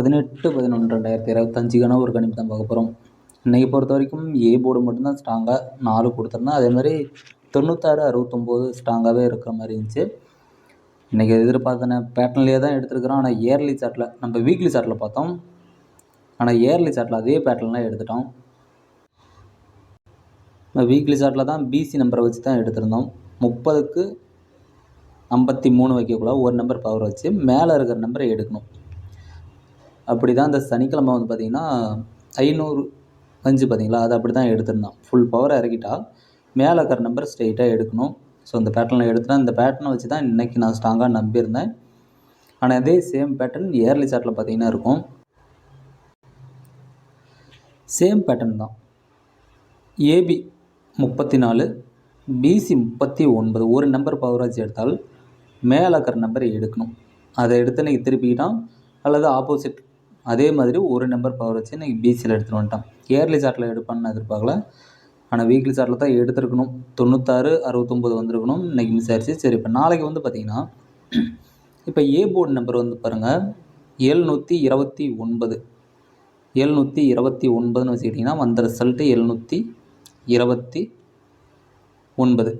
பதினெட்டு பதினொன்று ரெண்டாயிரத்தி இருபத்தஞ்சுக்கான ஒரு கணிப்பு தான் பார்க்க போகிறோம் இன்றைக்கி பொறுத்த வரைக்கும் ஏ போர்டு மட்டும்தான் ஸ்ட்ராங்காக நாலு கொடுத்துருந்தேன் அதே மாதிரி தொண்ணூத்தாறு அறுபத்தொம்போது ஸ்ட்ராங்காகவே இருக்கிற மாதிரி இருந்துச்சு. இன்றைக்கி எதிர்பார்த்தன பேட்டர்ன்லேயே தான் எடுத்துருக்குறோம். ஆனால் இயர்லி சார்ட்டில் நம்ம வீக்லி சார்ட்டில் பார்த்தோம். ஆனால் இயர்லி சார்ட்டில் அதே பேட்டர்ன்லாம் எடுத்துட்டோம். வீக்லி சார்ட்டில் தான் பிசி நம்பரை வச்சு தான் எடுத்திருந்தோம். முப்பதுக்கு ஐம்பத்தி மூணு வைக்கக்குள்ள ஒரு நம்பர் பவர் வச்சு மேலே இருக்கிற நம்பரை எடுக்கணும். அப்படி தான் இந்த சனிக்கிழமை வந்து பார்த்திங்கன்னா ஐநூறு அஞ்சு பார்த்தீங்களா அது அப்படி தான் எடுத்திருந்தான். ஃபுல் பவர் இறக்கிட்டா மேலே இருக்கிற நம்பர் ஸ்ட்ரெயிட்டாக எடுக்கணும். ஸோ இந்த பேட்டர்னில் எடுத்துட்டேன் இந்த பேட்டர்னை வச்சு தான் இன்றைக்கி நான் ஸ்ட்ராங்காக நம்பியிருந்தேன். ஆனால் அதே சேம் பேட்டர்ன் இயர்லி சார்ட்டில் பார்த்தீங்கன்னா இருக்கும். சேம் பேட்டர்ன் தான். ஏபி முப்பத்தி நாலு பிசி முப்பத்தி ஒன்பது ஒரு நம்பர் பவர் வச்சு எடுத்தால் மேலே இருக்கிற நம்பரை எடுக்கணும். அதை எடுத்து நீங்கள் திருப்பிக்கிட்டான் அல்லது ஆப்போசிட் அதே மாதிரி ஒரு நம்பர் பவர் வச்சு இன்றைக்கி பிசியில் எடுத்துகிட்டு வந்துட்டான். இயர்லி சார்ட்டில் எடுப்பான்னு நான் எதிர்பார்க்கல. ஆனால் வீக்லி சார்ட்டில் தான் எடுத்திருக்கணும். தொண்ணூத்தாறு அறுபத்தொம்போது வந்திருக்கணும். இன்றைக்கி மிஸ் ஆயிடுச்சு சரி இப்போ நாளைக்கு வந்து பார்த்திங்கன்னா இப்போ ஏ போர்டு நம்பர் வந்து பாருங்கள் எழுநூற்றி இருபத்தி ஒன்பது. எழுநூற்றி இருபத்தி ஒன்பதுன்னு வச்சுக்கிட்டிங்கன்னா வந்த ரிசல்ட்டு எழுநூற்றி இருபத்தி ஒன்பது.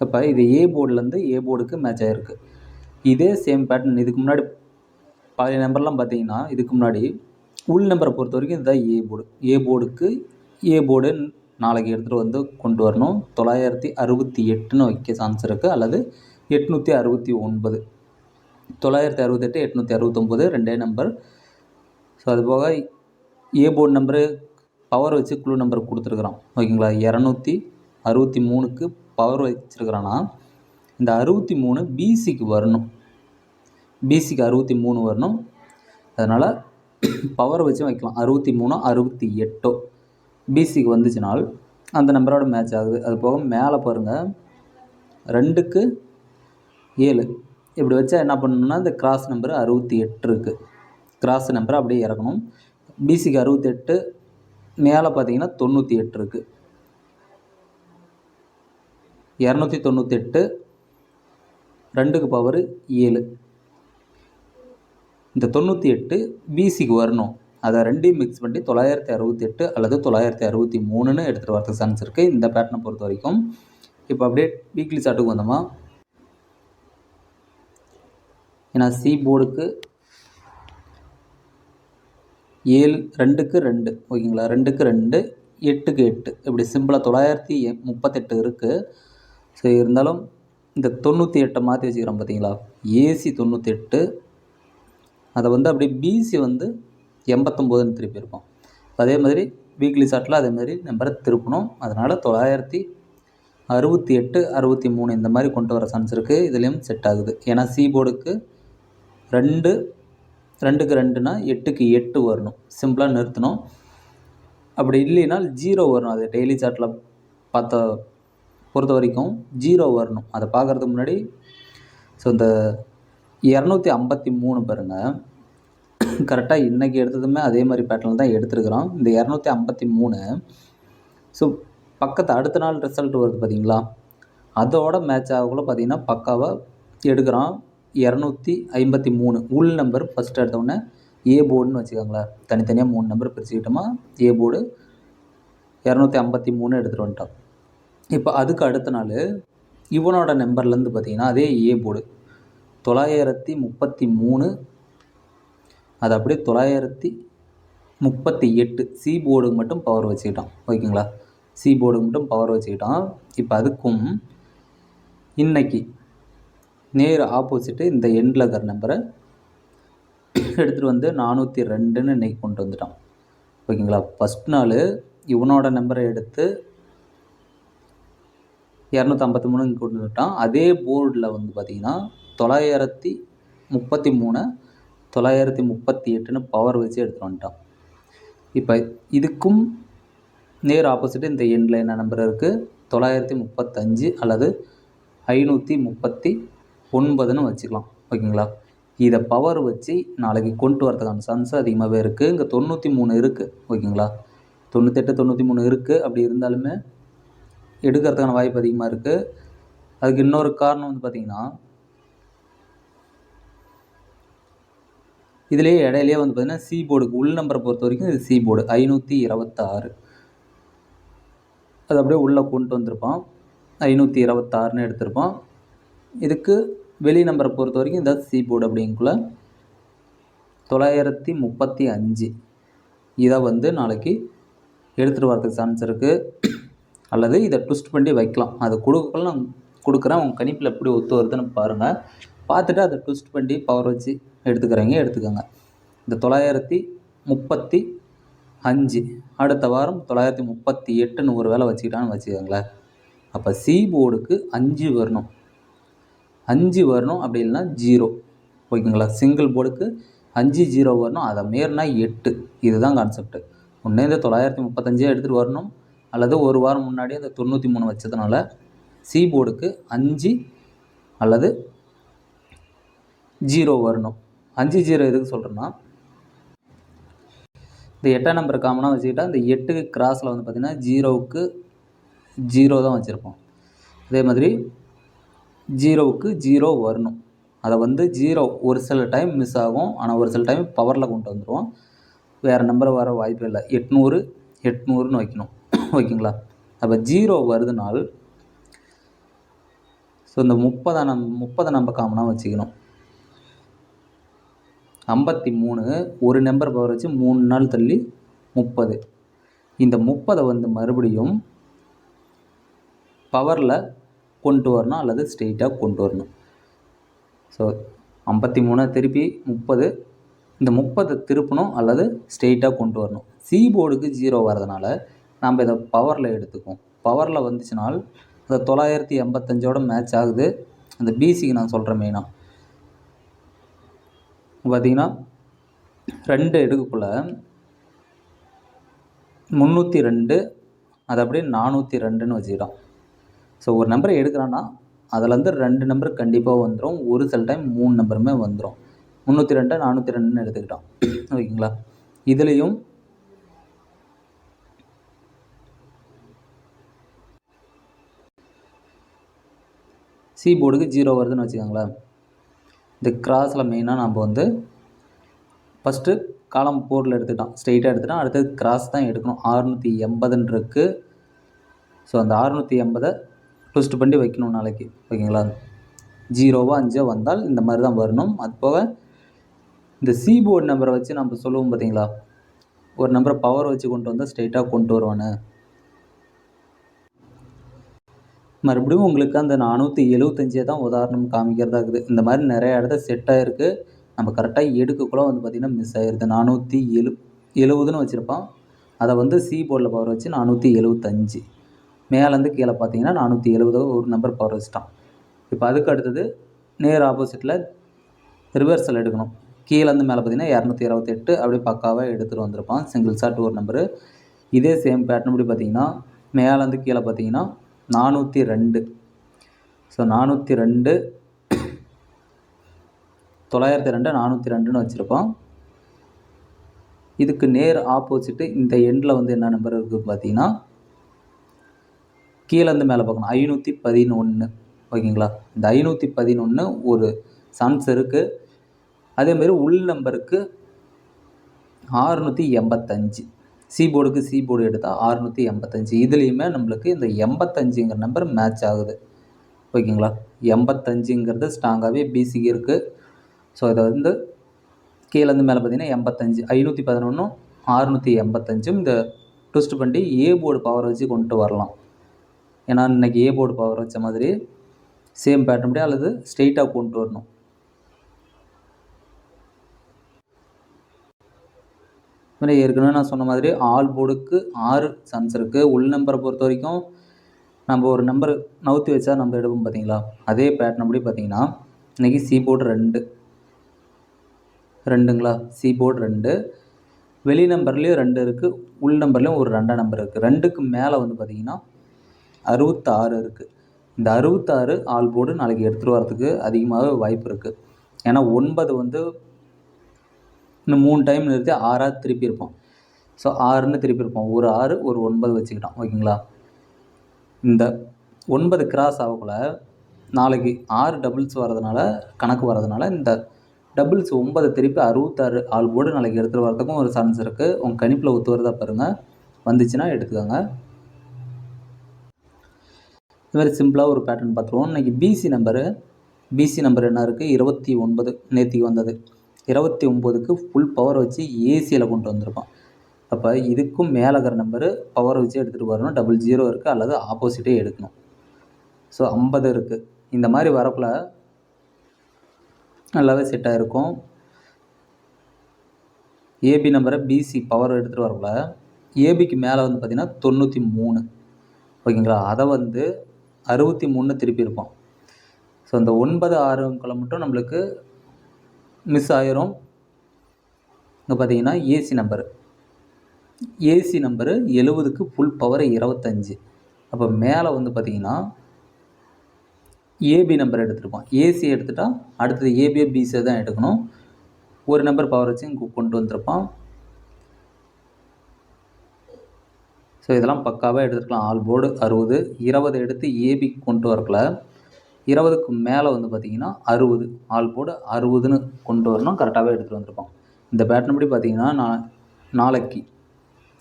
இப்போ இது ஏ போர்டுலேருந்து ஏ போர்டுக்கு மேட்ச் ஆகிருக்கு இதே சேம் பேட்டர்ன் இதுக்கு முன்னாடி பழைய நம்பர்லாம் பார்த்தீங்கன்னா இதுக்கு முன்னாடி உள் நம்பரை பொறுத்த வரைக்கும் இதுதான் ஏ போர்டு ஏ போர்டுக்கு ஏ போர்டு நாளைக்கு எடுத்துகிட்டு வந்து கொண்டு வரணும். தொள்ளாயிரத்தி அறுபத்தி எட்டுன்னு வைக்க சான்ஸ் இருக்குது அல்லது எட்நூற்றி அறுபத்தி ஒன்பது. தொள்ளாயிரத்தி அறுபத்தெட்டு எட்நூற்றி அறுபத்தொம்போது ரெண்டே நம்பர் ஸோ அதுபோக ஏ போர்டு நம்பரு பவர் வச்சு குழு நம்பர் கொடுத்துருக்குறான். ஓகேங்களா? இரநூத்தி அறுபத்தி மூணுக்கு பவர் வச்சுருக்குறான்னா இந்த அறுபத்தி மூணு பிசிக்கு வரணும். பிசிக்கு அறுபத்தி மூணு வரணும். அதனால் பவர் வச்சு வைக்கலாம். அறுபத்தி மூணோ அறுபத்தி எட்டோ பிசிக்கு வந்துச்சுனால் அந்த நம்பரோட மேட்ச் ஆகுது. அது போக மேலே பாருங்கள் ரெண்டுக்கு ஏழு. இப்படி வச்சா என்ன பண்ணணும்னா இந்த கிராஸ் நம்பர் அறுபத்தி எட்டு இருக்குது கிராஸ் நம்பரை அப்படியே இறக்கணும். பிசிக்கு அறுபத்தெட்டு மேலே பார்த்தீங்கன்னா தொண்ணூற்றி எட்டு இருக்குது இரநூத்தி தொண்ணூற்றி எட்டு. ரெண்டுக்கு பவர் ஏழு. இந்த தொண்ணூற்றி எட்டு பிசிக்கு வரணும். அதை ரெண்டையும் மிக்ஸ் பண்ணி தொள்ளாயிரத்தி அறுபத்தி எட்டு அல்லது தொள்ளாயிரத்தி அறுபத்தி மூணுன்னு எடுத்துகிட்டு வரதுக்கு சான்ஸ் இருக்குது இந்த பேட்டர்னை பொறுத்த வரைக்கும். இப்போ அப்படியே வீக்லி சார்ட்டுக்கு வந்தோமா? ஏன்னா சி போர்டுக்கு ஏழு ரெண்டுக்கு ரெண்டு. ஓகேங்களா ரெண்டுக்கு ரெண்டு எட்டுக்கு எட்டு. இப்படி சிம்பிளாக தொள்ளாயிரத்தி முப்பத்தெட்டு இருக்குது ஸோ இருந்தாலும் இந்த தொண்ணூற்றி எட்டை மாற்றி வச்சுக்கிறோம் பார்த்தீங்களா ஏசி தொண்ணூற்றி எட்டு அதை வந்து அப்படியே பிசி வந்து எண்பத்தொம்போதுன்னு திருப்பி இருப்போம் அதே மாதிரி வீக்லி சார்ட்டில் அதே மாதிரி நம்பரை திருப்பணும். அதனால் தொள்ளாயிரத்தி அறுபத்தி எட்டு அறுபத்தி மூணு இந்த மாதிரி கொண்டு வர சான்ஸ் இருக்குது இதுலேயும் செட் ஆகுது. ஏன்னா சி போர்டுக்கு ரெண்டு ரெண்டுக்கு ரெண்டுனா எட்டுக்கு எட்டு வரணும். சிம்பிளாக நிறுத்தணும். அப்படி இல்லைன்னா ஜீரோ வரணும். அது டெய்லி சார்ட்டில் பார்த்த பொறுத்த வரைக்கும் ஜீரோ வரணும். அதை பார்க்குறதுக்கு முன்னாடி ஸோ இந்த இரநூத்தி ஐம்பத்தி மூணு பாருங்கள் கரெக்டாக இன்றைக்கி எடுத்ததுமே அதே மாதிரி பேட்டர்ல தான் எடுத்துருக்குறோம். இந்த இரநூத்தி ஐம்பத்தி மூணு ஸோ பக்கத்து அடுத்த நாள் ரிசல்ட் வருது பார்த்தீங்களா அதோட மேட்ச் ஆகக்குள்ள பார்த்தீங்கன்னா பக்காவாக எடுக்கிறோம். இரநூத்தி ஐம்பத்தி மூணு உள் நம்பர் ஃபஸ்ட்டு எடுத்தோடனே ஏ போர்டுன்னு வச்சுக்கோங்களேன். தனித்தனியாக மூணு நம்பர் பிரிச்சுக்கிட்டோமா? ஏ போர்டு இரநூத்தி ஐம்பத்தி மூணு எடுத்துகிட்டு வந்துட்டோம். இப்போ அதுக்கு அடுத்த நாள் இவனோட நம்பர்லேருந்து பார்த்தீங்கன்னா அதே ஏ போர்டு தொள்ளாயிரத்தி முப்பத்தி மூணு. அது அப்படியே தொள்ளாயிரத்தி முப்பத்தி எட்டு. சி போர்டுக்கு மட்டும் பவர் வச்சுக்கிட்டான். ஓகேங்களா? சி போர்டுக்கு மட்டும் பவர் வச்சுக்கிட்டான். இப்போ அதுக்கும் இன்னைக்கு நேர் ஆப்போசிட்டு இந்த எண்டில் இருக்கிற நம்பரை எடுத்துகிட்டு வந்து நானூற்றி ரெண்டுன்னு இன்றைக்கி கொண்டு வந்துட்டான். ஓகேங்களா? ஃபஸ்ட் நாள் இவனோட நம்பரை எடுத்து இரநூத்தம்பத்தி மூணு இங்கே கொண்டு வந்துட்டான். அதே போர்டில் வந்து பார்த்திங்கன்னா தொள்ளாயிரத்தி முப்பத்தி மூணு தொள்ளாயிரத்தி முப்பத்தி எட்டுன்னு பவர் வச்சு எடுத்துகிட்டு வந்துட்டான் இப்போ இதுக்கும் நேர் ஆப்போசிட்டு இந்த எண்டில் என்ன நம்பர் இருக்குது தொள்ளாயிரத்தி முப்பத்தஞ்சு அல்லது ஐநூற்றி முப்பத்தி ஒன்பதுன்னு வச்சுக்கலாம். ஓகேங்களா? இதை பவர் வச்சு நாளைக்கு கொண்டு வரதுக்கான சான்ஸ் அதிகமாகவே இருக்குது இங்கே தொண்ணூற்றி மூணு இருக்குது ஓகேங்களா? தொண்ணூத்தெட்டு தொண்ணூற்றி மூணு இருக்குது அப்படி இருந்தாலுமே எடுக்கிறதுக்கான வாய்ப்பு அதிகமாக இருக்குது அதுக்கு இன்னொரு காரணம் வந்து பார்த்திங்கன்னா இதுலேயே இடையிலேயே வந்து பார்த்திங்கன்னா சி போர்டுக்கு உள் நம்பரை பொறுத்த வரைக்கும் இது சி போர்டு ஐநூற்றி இருபத்தாறு. அது அப்படியே உள்ளே கொண்டு வந்திருப்பான். ஐநூற்றி இருபத்தாறுன்னு எடுத்திருப்பான். இதுக்கு வெளி நம்பரை பொறுத்த வரைக்கும் இந்த சி போர்டு அப்படிங்குள்ள தொள்ளாயிரத்தி முப்பத்தி அஞ்சு. இதை வந்து நாளைக்கு எடுத்துகிட்டு வரதுக்கு சான்ஸ் இருக்குது அல்லது இதை ட்விஸ்ட் பண்ணி வைக்கலாம். அது கொடுக்கலாம் கொடுக்குறேன். உங்கள் கணிப்பில் எப்படி ஒத்து வருதுன்னு பாருங்கள் பார்த்துட்டு அதை ட்விஸ்ட் பண்ணி பவர் வச்சு எடுத்துக்கிறீங்க எடுத்துக்கோங்க. இந்த தொள்ளாயிரத்தி முப்பத்தி அஞ்சு அடுத்த வாரம் தொள்ளாயிரத்தி முப்பத்தி எட்டுன்னு ஒரு வேலை வச்சுக்கிட்டான்னு வச்சுக்கோங்களேன். அப்போ சி போர்டுக்கு அஞ்சு வரணும். அஞ்சு வரணும் அப்படி இல்லைன்னா ஜீரோ ஓகேங்களா சிங்கிள் போர்டுக்கு அஞ்சு ஜீரோ வரணும். அதை மீறினா எட்டு. இதுதான் கான்செப்ட் ஒன்றே இந்த தொள்ளாயிரத்தி முப்பத்தஞ்சே எடுத்துகிட்டு வரணும். அல்லது ஒரு வாரம் முன்னாடி அந்த தொண்ணூற்றி மூணு வச்சதுனால சி போர்டுக்கு அஞ்சு அல்லது ஜீரோ வரணும். அஞ்சு ஜீரோ எதுக்கு சொல்கிறேன்னா இந்த எட்டாம் நம்பர் காமனாக வச்சுக்கிட்டால் இந்த எட்டுக்கு கிராஸில் வந்து பார்த்திங்கன்னா ஜீரோவுக்கு ஜீரோ தான் வச்சுருப்போம். அதே மாதிரி ஜீரோவுக்கு ஜீரோ வரணும். அதை வந்து ஜீரோ ஒரு சில டைம் மிஸ் ஆகும். ஆனால் ஒரு சில டைம் பவரில் கொண்டு வந்துடுவோம் வேறு நம்பர் வர வாய்ப்பு இல்லை. எட்நூறு எட்நூறுன்னு வைக்கணும். ஓகேங்களா அப்போ ஜீரோ வருதுனால் ஸோ இந்த முப்பதை நம் முப்பதை நம்ம காமனாக வச்சுக்கணும். ஐம்பத்தி மூணு ஒரு நம்பர் பவர் வச்சு மூணு நாள் தள்ளி முப்பது. இந்த முப்பதை வந்து மறுபடியும் பவரில் கொண்டு வரணும் அல்லது ஸ்ட்ரெயிட்டாக கொண்டு வரணும். ஸோ ஐம்பத்தி மூணு திருப்பி முப்பது. இந்த முப்பதை திருப்பணும் அல்லது ஸ்ட்ரெயிட்டாக கொண்டு வரணும். சி போர்டுக்கு ஜீரோ வரதுனால நம்ம இதை பவரில் எடுத்துக்குவோம். பவரில் வந்துச்சுனால் அந்த தொள்ளாயிரத்தி எண்பத்தஞ்சோட மேட்ச் ஆகுது. அந்த பிசிக்கு நான் சொல்கிறேன் மெயினாக பார்த்தீங்கன்னா ரெண்டு எடுக்கக்குள்ள முந்நூற்றி ரெண்டு அது அப்படியே நானூற்றி ரெண்டுன்னு வச்சுக்கிட்டோம். ஸோ ஒரு நம்பரை எடுக்கிறான்னா அதுலேருந்து ரெண்டு நம்பர் கண்டிப்பாக வந்துடும் ஒரு சில டைம் மூணு நம்பருமே வந்துடும் முந்நூற்றி ரெண்டு நானூற்றி ரெண்டுன்னு எடுத்துக்கிட்டோம். ஓகேங்களா? இதுலேயும் சி போர்டுக்கு ஜீரோ வருதுன்னு வச்சுக்கோங்களேன். இந்த கிராஸில் மெயினாக நம்ம வந்து ஃபஸ்ட்டு காலம் போரில் எடுத்துக்கிட்டோம். ஸ்ட்ரெயிட்டாக எடுத்துட்டோம். அடுத்தது கிராஸ் தான் எடுக்கணும். ஆறுநூற்றி எண்பதுன்னு இருக்குது ஸோ அந்த ஆறுநூற்றி எண்பதை ட்விஸ்ட் பண்ணி வைக்கணும் நாளைக்கு. ஓகேங்களா? ஜீரோவோ அஞ்சோ வந்தால் இந்த மாதிரி தான் வரணும். அது போக இந்த சி போர்டு நம்பரை வச்சு நம்ம சொல்லுவோம் பார்த்தீங்களா ஒரு நம்பரை பவர் வச்சு கொண்டு வந்தால் ஸ்ட்ரெயிட்டாக கொண்டு வருவானு. மறுபடியும் உங்களுக்கு அந்த நானூற்றி எழுவத்தஞ்சே தான் உதாரணம் காமிக்கிறதா இருக்குது. இந்த மாதிரி நிறைய இடத்த செட் ஆகிருக்கு நம்ம கரெக்டாக எடுக்கக்குள்ள வந்து பார்த்திங்கன்னா மிஸ் ஆகிருது நானூற்றி எழு எழுபதுன்னு வச்சுருப்பான் அதை வந்து சி போர்டில் பவர் வச்சு நானூற்றி எழுவத்தஞ்சு. மேலேருந்து கீழே பார்த்தீங்கன்னா நானூற்றி எழுபது ஒரு நம்பர் பவர் வச்சுட்டான் இப்போ அதுக்கு அடுத்தது நேர் ஆப்போசிட்டில் ரிவர்சல் எடுக்கணும். கீழேருந்து மேலே பார்த்தீங்கன்னா இரநூத்தி இருபத்தெட்டு அப்படியே பக்காவாக எடுத்துகிட்டு வந்திருப்பான் சிங்கிள் ஷாட் ஒரு நம்பரு இதே சேம் பேட்டர்ன் படி பார்த்தீங்கன்னா மேலேருந்து கீழே பார்த்தீங்கன்னா நானூற்றி ரெண்டு. ஸோ நானூற்றி ரெண்டு தொள்ளாயிரத்தி ரெண்டு நானூற்றி ரெண்டுன்னு வச்சுருக்கோம் இதுக்கு நேர் ஆப்போசிட்டு இந்த எண்டில் வந்து என்ன நம்பர் இருக்குது பார்த்தீங்கன்னா கீழேருந்து மேலே பார்க்கணும். ஐநூற்றி பதினொன்று ஓகேங்களா? இந்த ஐநூற்றி பதினொன்று ஒரு சான்ஸ் இருக்குது அதேமாரி உள் நம்பருக்கு ஆறுநூற்றி எண்பத்தஞ்சு. சி போர்டுக்கு சி போர்டு எடுத்தால் ஆறுநூற்றி எண்பத்தஞ்சு. இதுலேயுமே நம்மளுக்கு இந்த எண்பத்தஞ்சுங்கிற நம்பர் மேட்ச் ஆகுது. ஓகேங்களா? எண்பத்தஞ்சுங்கிறது ஸ்ட்ராங்காகவே பிசிக்கு இருக்குது ஸோ இதை வந்து கீழேருந்து மேலே பார்த்தீங்கன்னா எண்பத்தஞ்சு ஐநூற்றி பதினொன்றும் ஆறுநூற்றி எண்பத்தஞ்சும் இந்த ட்விஸ்ட் பண்ணி ஏ போர்டு பவர் வச்சு கொண்டு வரலாம். ஏன்னா இன்றைக்கி ஏ போர்டு பவர் வச்ச மாதிரி சேம் பேட்டர்ன் அல்லது ஸ்ட்ரெயிட்டாக கொண்டு வரணும். மாதிரி ஏற்கனவே நான் சொன்ன மாதிரி ஆல் போர்டுக்கு ஆறு சன்ஸ் இருக்குது உள் நம்பரை பொறுத்த வரைக்கும் நம்ம ஒரு நம்பர் நவுத்தி வச்சா நம்ம எடுப்போம் பார்த்தீங்களா அதே பேட்டர்ன் படி பார்த்தீங்கன்னா இன்றைக்கி சி போர்டு ரெண்டு. ரெண்டுங்களா? சி போர்டு ரெண்டு. வெளி நம்பர்லேயும் ரெண்டு இருக்குது உள் நம்பர்லேயும் ஒரு ரெண்டாம் நம்பர் இருக்குது ரெண்டுக்கு மேலே வந்து பார்த்திங்கன்னா அறுபத்தாறு இருக்குது இந்த அறுபத்தாறு ஆல் போர்டு நாளைக்கு எடுத்துகிட்டு வரதுக்கு அதிகமாகவே வாய்ப்பு இருக்குது ஏன்னா ஒன்பது வந்து இன்னும் மூணு டைம் நிறுத்தி ஆறாக திருப்பி இருப்போம். ஸோ ஆறுன்னு திருப்பி இருப்போம். ஒரு ஆறு ஒரு ஒன்பது வச்சுக்கிட்டோம். ஓகேங்களா? இந்த ஒன்பது கிராஸ் ஆகக்குள்ள நாளைக்கு ஆறு டபுள்ஸ் வர்றதுனால கணக்கு வர்றதுனால இந்த டபுள்ஸ் ஒன்பது திருப்பி அறுபத்தாறு ஆள் போர்டு நாளைக்கு எடுத்துகிட்டு வரதுக்கும் ஒரு சான்ஸ் இருக்குது உங்கள் கணிப்பில் ஒத்து வருதா பாருங்கள் வந்துச்சுன்னா எடுத்துக்கோங்க. இது மாதிரி சிம்பிளாக ஒரு பேட்டர்ன் பார்த்துருவோம். இன்றைக்கி பிசி நம்பரு பிசி நம்பர் என்ன இருக்குது இருபத்தி ஒன்பது நேற்றுக்கு வந்தது. இருபத்தி ஒம்போதுக்கு ஃபுல் பவர் வச்சு ஏசியில் கொண்டு வந்திருக்கோம் அப்போ இதுக்கும் மேலகிற நம்பரு பவர் வச்சு எடுத்துகிட்டு வரணும். டபுள் ஜீரோ இருக்குது அல்லது ஆப்போசிட்டே எடுக்கணும். ஸோ ஐம்பது இருக்குது இந்த மாதிரி வரக்குள்ள நல்லாவே செட்டாக இருக்கும் ஏபி நம்பரை பிசி பவர் எடுத்துகிட்டு வரக்குள்ள ஏபிக்கு மேலே வந்து பார்த்திங்கன்னா தொண்ணூற்றி மூணு. ஓகேங்களா? அதை வந்து அறுபத்தி மூணு திருப்பி இருப்போம் ஸோ அந்த ஒன்பது ஆறுங்களை மட்டும் நம்மளுக்கு மிஸ் ஆயிரும். இங்கே பார்த்தீங்கன்னா ஏசி நம்பரு ஏசி நம்பரு எழுபதுக்கு ஃபுல் பவர் இருபத்தஞ்சி. அப்போ மேலே வந்து பார்த்திங்கன்னா ஏபி நம்பர் எடுத்துருப்போம் ஏசி எடுத்துட்டால் அடுத்தது ஏபிஏ பிசியை தான் எடுக்கணும். ஒரு நம்பர் பவர் வச்சு இங்கே கொண்டு வந்திருப்பான். ஸோ இதெல்லாம் பக்காவாக எடுத்துருக்கலாம் ஆல் போர்டு அறுபது இருபது எடுத்து ஏபி கொண்டு வரக்கல இருபதுக்கு மேலே வந்து பார்த்திங்கன்னா அறுபது. ஆல் போடு அறுபதுன்னு கொண்டு வரணும். கரெக்டாகவே எடுத்துகிட்டு வந்திருப்போம் இந்த பேட்டர்ன் படி பார்த்திங்கன்னா நான் நாளைக்கு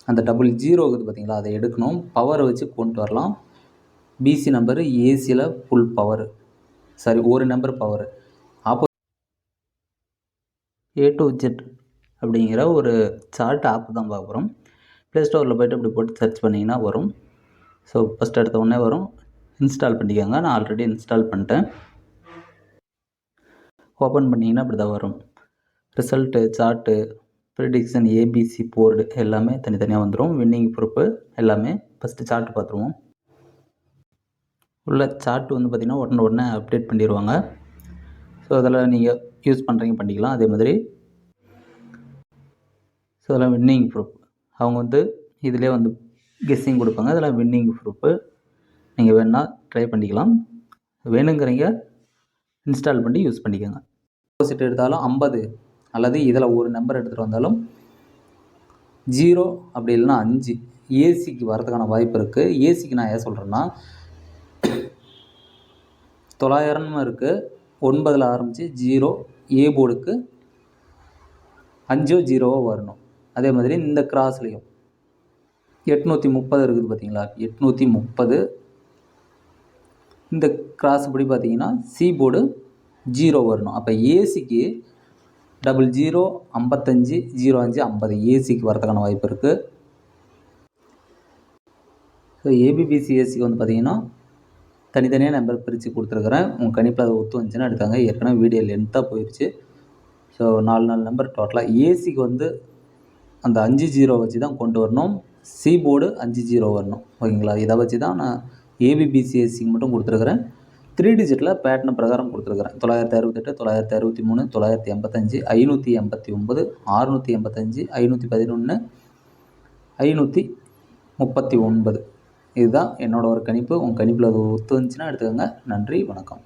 அந்த டபுள் ஜீரோ இருக்குது பார்த்திங்களா அதை எடுக்கணும். பவரை வச்சு கொண்டு வரலாம். பிசி நம்பரு ஏசியில் ஃபுல் பவர் சாரி ஒரு நம்பர் பவர் ஆப்போ ஏ டு ஜெட் அப்படிங்கிற ஒரு சார்ட் ஆப் தான் பார்க்குறோம் ப்ளே ஸ்டோரில் போய்ட்டு இப்படி போட்டு சர்ச் பண்ணிங்கன்னா வரும். ஸோ ஃபஸ்ட் எடுத்த உடனே வரும். இன்ஸ்டால் பண்ணிக்கோங்க. நான் ஆல்ரெடி இன்ஸ்டால் பண்ணிட்டேன். ஓப்பன் பண்ணிங்கன்னா இப்படி தான் வரும். Result chart prediction ABC board எல்லாமே தனித்தனியாக வந்துடும் வின்னிங் ப்ரூஃப் எல்லாமே ஃபஸ்ட்டு சார்ட்டு பார்த்துருவோம். உள்ள சார்ட் வந்து பார்த்திங்கன்னா உடனே உடனே அப்டேட் பண்ணிடுவாங்க ஸோ அதில் நீங்கள் யூஸ் பண்ணுறீங்க பண்ணிக்கலாம். அதே மாதிரி. ஸோ அதெல்லாம் வின்னிங் ப்ரூஃப். அவங்க வந்து இதிலே வந்து கெஸ்ஸிங் கொடுப்பாங்க. அதெல்லாம் வின்னிங் ப்ரூஃபு நீங்கள் வேணால் ட்ரை பண்ணிக்கலாம். வேணுங்கிறீங்க இன்ஸ்டால் பண்ணி யூஸ் பண்ணிக்கோங்க. ஆப்போசிட் எடுத்தாலும் ஐம்பது அல்லது இதில் ஒரு நம்பர் எடுத்துகிட்டு வந்தாலும் ஜீரோ அப்படி இல்லைன்னா அஞ்சு. ஏசிக்கு வரதுக்கான வாய்ப்பு இருக்குது ஏசிக்கு நான் ஏன் சொல்கிறேன்னா தொள்ளாயிரம்னு இருக்குது ஒன்பதில் ஆரம்பித்து ஜீரோ ஏ போர்டுக்கு அஞ்சோ ஜீரோவோ வரணும். அதே மாதிரி இந்த கிராஸ்லேயும் எட்நூற்றி முப்பது இருக்குது பார்த்தீங்களா? எட்நூற்றி முப்பது. இந்த கிராஸ் படி பார்த்தீங்கன்னா சி போர்டு ஜீரோ வரணும். அப்போ ஏசிக்கு டபுள் ஜீரோ ஐம்பத்தஞ்சு ஜீரோ அஞ்சு ஐம்பது. ஏசிக்கு வரதுக்கான வாய்ப்பு இருக்குது ஸோ ஏபிபிசி ஏசிக்கு வந்து பார்த்திங்கன்னா தனித்தனியாக நம்பர் பிரித்து கொடுத்துருக்குறேன். உங்கள் கணிப்பில் அதை ஒத்து வந்துச்சுன்னா எடுத்தாங்க ஏற்கனவே வீடியோ லென்த்தாக போயிடுச்சு ஸோ நாலு நாலு நம்பர் டோட்டலாக ஏசிக்கு வந்து அந்த அஞ்சு ஜீரோ வச்சு தான் கொண்டு வரணும். சி போர்டு அஞ்சு ஜீரோ வரணும். ஓகேங்களா? இதை வச்சு தான் நான் ஏபிபிசிஎஸ்சிக்கு மட்டும் கொடுத்துருக்குறேன். த்ரீ டிஜிட்டில் பேட்டர்ன் பிரகாரம் கொடுத்துருக்குறேன். தொள்ளாயிரத்தி அறுபத்தெட்டு தொள்ளாயிரத்தி அறுபத்தி மூணு தொள்ளாயிரத்தி எண்பத்தஞ்சு ஐநூற்றி எண்பத்தி ஒம்பது ஆறுநூற்றி எண்பத்தஞ்சு ஐநூற்றி பதினொன்று ஐநூற்றி முப்பத்தி ஒன்பது. இதுதான் என்னோடய ஒரு கணிப்பு. உங்கள் கணிப்பில் அது ஒத்துந்துச்சுன்னா எடுத்துக்கோங்க. நன்றி வணக்கம்.